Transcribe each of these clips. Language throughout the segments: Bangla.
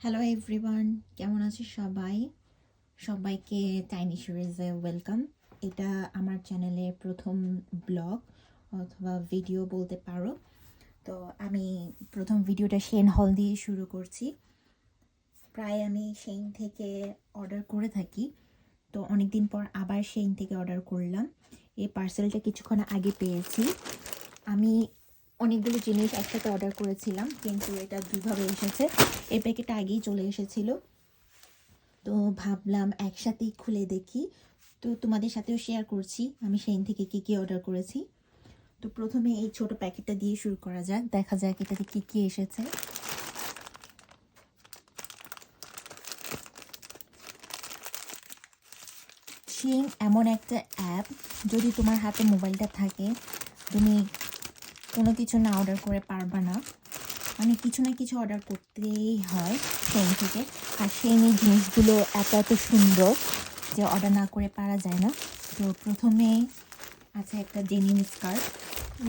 হ্যালো এভরিওয়ান কেমন আছে সবাই? সবাইকে টাইনি সিরিজে ওয়েলকাম এটা আমার চ্যানেলের প্রথম ব্লগ অথবা ভিডিও বলতে পারো। তো আমি প্রথম ভিডিওটা শেন হল দিয়ে শুরু করছি। প্রায় আমি সেইন থেকে অর্ডার করে থাকি। তো অনেক দিন পর আবার সেইন থেকে অর্ডার করলাম। এই পার্সেলটা কিছুক্ষণ আগে পেয়েছি। আমি অনেকগুলো জিনিস একসাথে অর্ডার করেছিলাম, কিন্তু এটা দুইভাবে এসেছে। এই প্যাকেটটা আগেই চলে এসেছিল। তো ভাবলাম একসাথেই খুলে দেখি। তো তোমাদের সাথেও শেয়ার করছি আমি সেইন থেকে কী কী অর্ডার করেছি। তো প্রথমে এই ছোট প্যাকেটটা দিয়ে শুরু করা যাক, দেখা যাক এটাতে কী কী এসেছে। এমন একটা অ্যাপ যদি তোমার হাতে মোবাইলটা থাকে, তুমি কোনো কিছু না অর্ডার করে পারবা না। মানে কিছু না কিছু অর্ডার করতেই হয় সেই থেকে। আর সেই জিনিসগুলো এত এত সুন্দর যে অর্ডার না করে পারা যায় না। তো প্রথমে আছে একটা ডেনিম স্কার্ট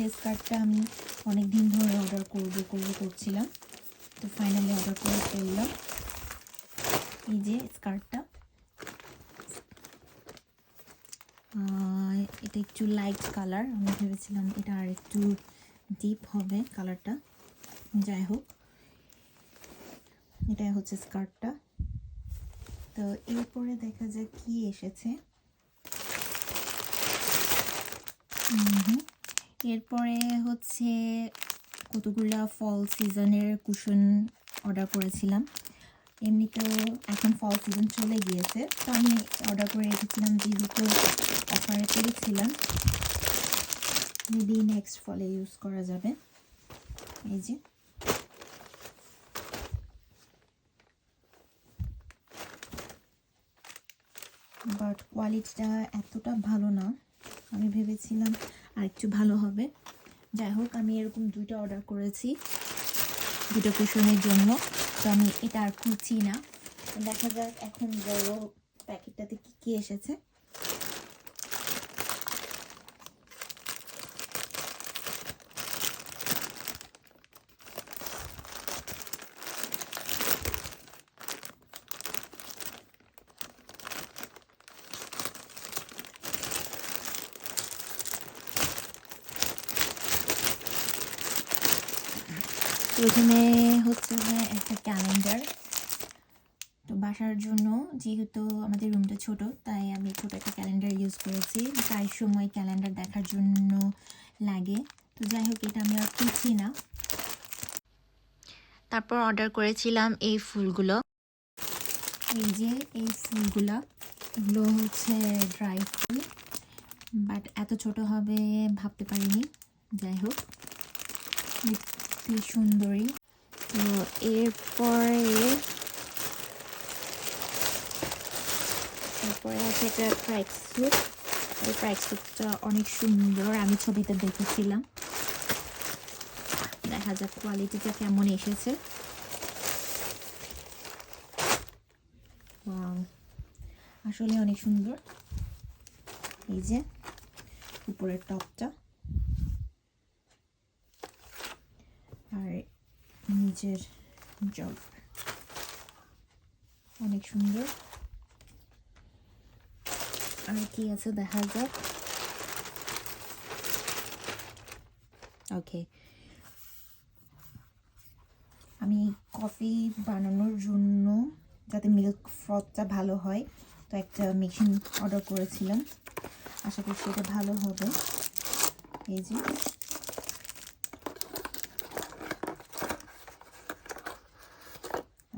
এই স্কার্টটা আমি অনেক দিন ধরে অর্ডার করব করব, করছিলাম। তো ফাইনালি অর্ডার করে ফেললাম। এই যে স্কার্টটা এটা একটু লাইট কালার আমি ভেবেছিলাম এটা আর একটু ডিপ হবে কালারটা যাই হোক এটাই হচ্ছে স্কার্টটা। তো এরপরে দেখা যায় কি এসেছে। এরপরে হচ্ছে কতগুলা ফল সিজনের কুশন অর্ডার করেছিলাম। এমনিতেও এখন ফল সিজন চলে গিয়েছে, তো আমি অর্ডার করে রেখেছিলাম যেহেতু অফারে পেয়েছিলাম মেবি নেক্সট ফলে ইউজ করা যাবে। এই যে। বাট কোয়ালিটিটা এতটা ভালো না, আমি ভেবেছিলাম আর একটু ভালো হবে। যাই হোক, আমি এরকম দুইটা অর্ডার করেছি দুটো কুশনের জন্য। তো আমি এটা আর খুঁজছি না। দেখা যাক এখন বড় প্যাকেটটাতে কী কী এসেছে। প্রথমে হচ্ছে যে একটা ক্যালেন্ডার তো বাসার জন্য যেহেতু আমাদের রুমটা ছোট, তাই আমি ছোট একটা ক্যালেন্ডার ইউজ করেছি। প্রায় সময় ক্যালেন্ডার দেখার জন্য লাগে। তো যাই হোক, এটা আমি আর খুঁজছি না। তারপর অর্ডার করেছিলাম এই ফুলগুলো। এই যে এই ফুলগুলো, এগুলো হচ্ছে ড্রাই ফুল বাট এত ছোট হবে ভাবতে পারিনি। যাই হোক দেখতে সুন্দরী। তো এরপরে এরপরে আছে একটা ট্রাইক স্যুট এই ট্রাইক স্যুটটা অনেক সুন্দর, আমি ছবিতে দেখেছিলাম। দেখা যাক কোয়ালিটিটা কেমন এসেছে। আসলে অনেক সুন্দর। এই যে, উপরের টপটা। আর নিচের জব অনেক সুন্দর। আর কি আছে দেখা যাক। ওকে আমি কফি বানানোর জন্য যাতে মিল্ক ফ্রথটা ভালো হয়, তো একটা মেশিন অর্ডার করেছিলাম। আশা করছি এটা ভালো হবে। এই যে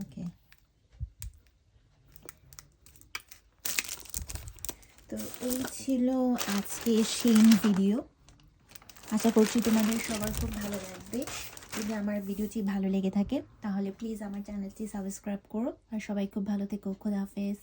ওকে তো এই ছিল আজকে সেম ভিডিও আশা করছি তোমাদের সবার খুব ভালো লাগবে। যদি আমার ভিডিওটি ভালো লেগে থাকে, তাহলে প্লিজ আমার চ্যানেলটি সাবস্ক্রাইব করো। আর সবাই খুব ভালো থেকো। খোদা হাফেজ।